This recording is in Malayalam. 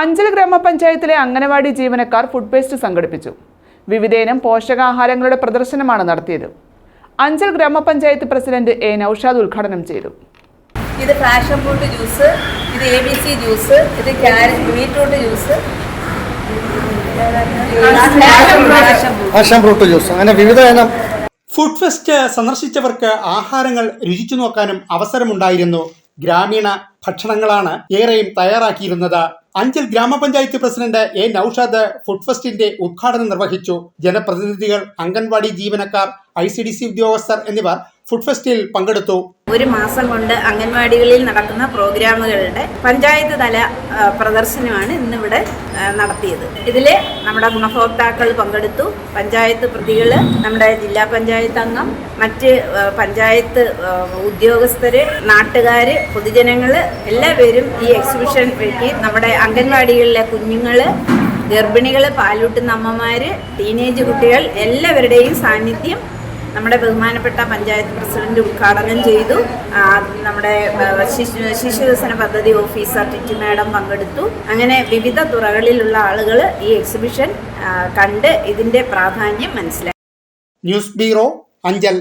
അഞ്ചൽ ഗ്രാമപഞ്ചായത്തിലെ അംഗനവാടി ജീവനക്കാർ ഫുഡ് ഫെസ്റ്റ് സംഘടിപ്പിച്ചു. വിവിധയിനം പോഷകാഹാരങ്ങളുടെ പ്രദർശനമാണ് നടത്തിയത്. അഞ്ചൽ ഗ്രാമപഞ്ചായത്ത് പ്രസിഡന്റ് എ നൌഷാദ് ഉദ്ഘാടനം ചെയ്തു. ഇത് ഫാഷൻ ഫ്രൂട്ട് ജ്യൂസ് ഇത് എ ബി സി ജ്യൂസ് ഇത് carrot beetroot juice passion fruit juice അങ്ങനെ വിവിധ ഇനം ഫുഡ് ഫെസ്റ്റ് സന്ദർശിച്ചവർക്ക് ആഹാരങ്ങൾ രുചിച്ചു നോക്കാനും അവസരമുണ്ടായിരുന്നു. ഗ്രാമീണ ഭക്ഷണങ്ങളാണ് ഏറെയും തയ്യാറാക്കിയിരുന്നത്. അഞ്ചൽ ഗ്രാമപഞ്ചായത്ത് പ്രസിഡന്റ് എ നൌഷാദ് ഫുഡ് ഫെസ്റ്റിന്റെ ഉദ്ഘാടനം നിർവഹിച്ചു. ജനപ്രതിനിധികൾ അംഗൻവാടി ജീവനക്കാർ ഐ ഉദ്യോഗസ്ഥർ എന്നിവർ ഫുഡ് ഫെസ്റ്റിൽ പങ്കെടുത്തു. ഒരു മാസം കൊണ്ട് അംഗൻവാടികളിൽ നടക്കുന്ന പ്രോഗ്രാമുകളുടെ പഞ്ചായത്ത് തല പ്രദർശനമാണ് ഇന്നിവിടെ നടത്തിയത്. ഇതിൽ നമ്മുടെ ഗുണഭോക്താക്കൾ പങ്കെടുത്തു. പഞ്ചായത്ത് പ്രതികൾ നമ്മുടെ ജില്ലാ പഞ്ചായത്ത് അംഗം മറ്റ് പഞ്ചായത്ത് ഉദ്യോഗസ്ഥർ നാട്ടുകാർ പൊതുജനങ്ങൾ എല്ലാവരും ഈ എക്സിബിഷൻ വഴി നമ്മുടെ അംഗൻവാടികളിലെ കുഞ്ഞുങ്ങൾ ഗർഭിണികൾ പാലൂട്ടുന്ന അമ്മമാർ ടീനേജ് കുട്ടികൾ എല്ലാവരുടെയും സാന്നിധ്യം നമ്മുടെ ബഹുമാനപ്പെട്ട പഞ്ചായത്ത് പ്രസിഡന്റ് ഉദ്ഘാടനം ചെയ്തു. നമ്മുടെ ആ, ശിശു ശിശു വികസന പദ്ധതി ഓഫീസർ ടിറ്റി മാഡം പങ്കെടുത്തു. അങ്ങനെ വിവിധ തുറകളിലുള്ള ആളുകൾ ഈ എക്സിബിഷൻ കണ്ട് ഇതിന്റെ പ്രാധാന്യം മനസ്സിലാക്കി. News bureau Anchal.